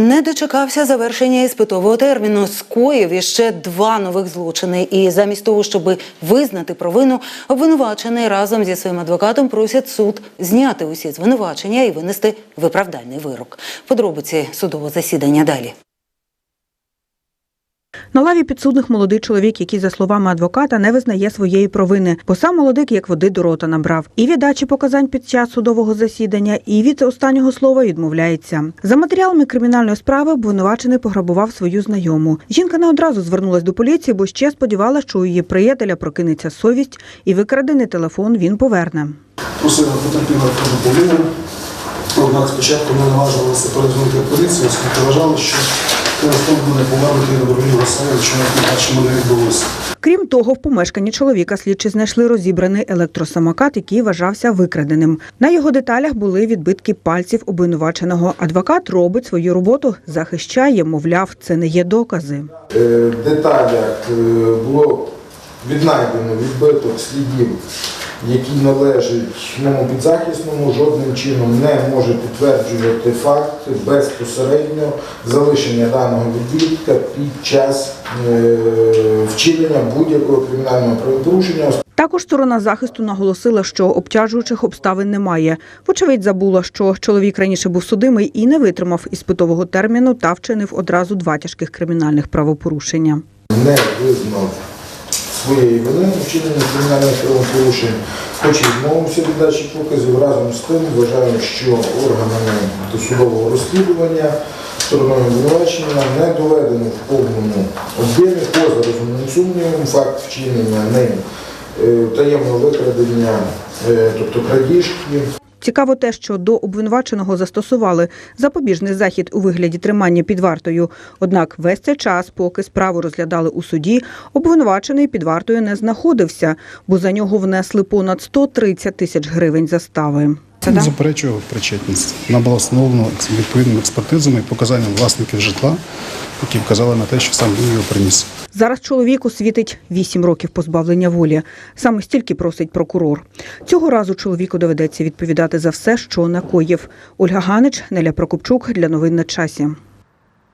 Не дочекався завершення іспитового терміну. Скоїв іще два нових злочини. І замість того, щоб визнати провину, обвинувачений разом зі своїм адвокатом просять суд зняти усі звинувачення і винести виправдальний вирок. Подробиці судового засідання далі. На лаві підсудних молодий чоловік, який, за словами адвоката, не визнає своєї провини, бо сам молодик як води до рота набрав. І від дачі показань під час судового засідання, і від останнього слова відмовляється. За матеріалами кримінальної справи обвинувачений пограбував свою знайому. Жінка не одразу звернулась до поліції, бо ще сподівалася, що у її приятеля прокинеться совість, і викрадений телефон він поверне. Просила потерпіла про. Однак спочатку не наважувалася перезвонити поліцію, оскільки вважали, що буде бачимо не відбулося. Крім того, в помешканні чоловіка слідчі знайшли розібраний електросамокат, який вважався викраденим. На його деталях були відбитки пальців обвинуваченого. Адвокат робить свою роботу, захищає, мовляв, це не є докази. Е, в деталях е, було віднайдено відбиток слідів, які належать моєму підзахисному, жодним чином не може підтверджувати факт безпосередньо залишення даного відбитка під час е, вчинення будь-якого кримінального правопорушення. Також сторона захисту наголосила, що обтяжуючих обставин немає. Вочевидь, забула, що чоловік раніше був судимий і не витримав іспитового терміну та вчинив одразу два тяжких кримінальних правопорушення. не визнав своєї вини у вчиненні кримінальних правопорушень, хоч і відмовився від дачі показів. Разом з тим вважаю, що органами досудового розслідування стороною обвинувачення не доведено в повному об'ємі. Поза розумним сумнівом факт вчинення ним е, таємного викрадення, е, тобто крадіжки, Цікаво те, що до обвинуваченого застосували запобіжний захід у вигляді тримання під вартою. Однак весь цей час, поки справу розглядали у суді, обвинувачений під вартою не знаходився, бо за нього внесли понад 130 тисяч гривень застави. Не заперечую причетність. Вона була встановлена відповідними експертизами і показанням власників житла, які вказали на те, що сам він його приніс. Зараз чоловіку світить 8 років позбавлення волі. Саме стільки просить прокурор. Цього разу чоловіку доведеться відповідати за все, що накоїв. Ольга Ганич, Неля Прокопчук для новин на часі.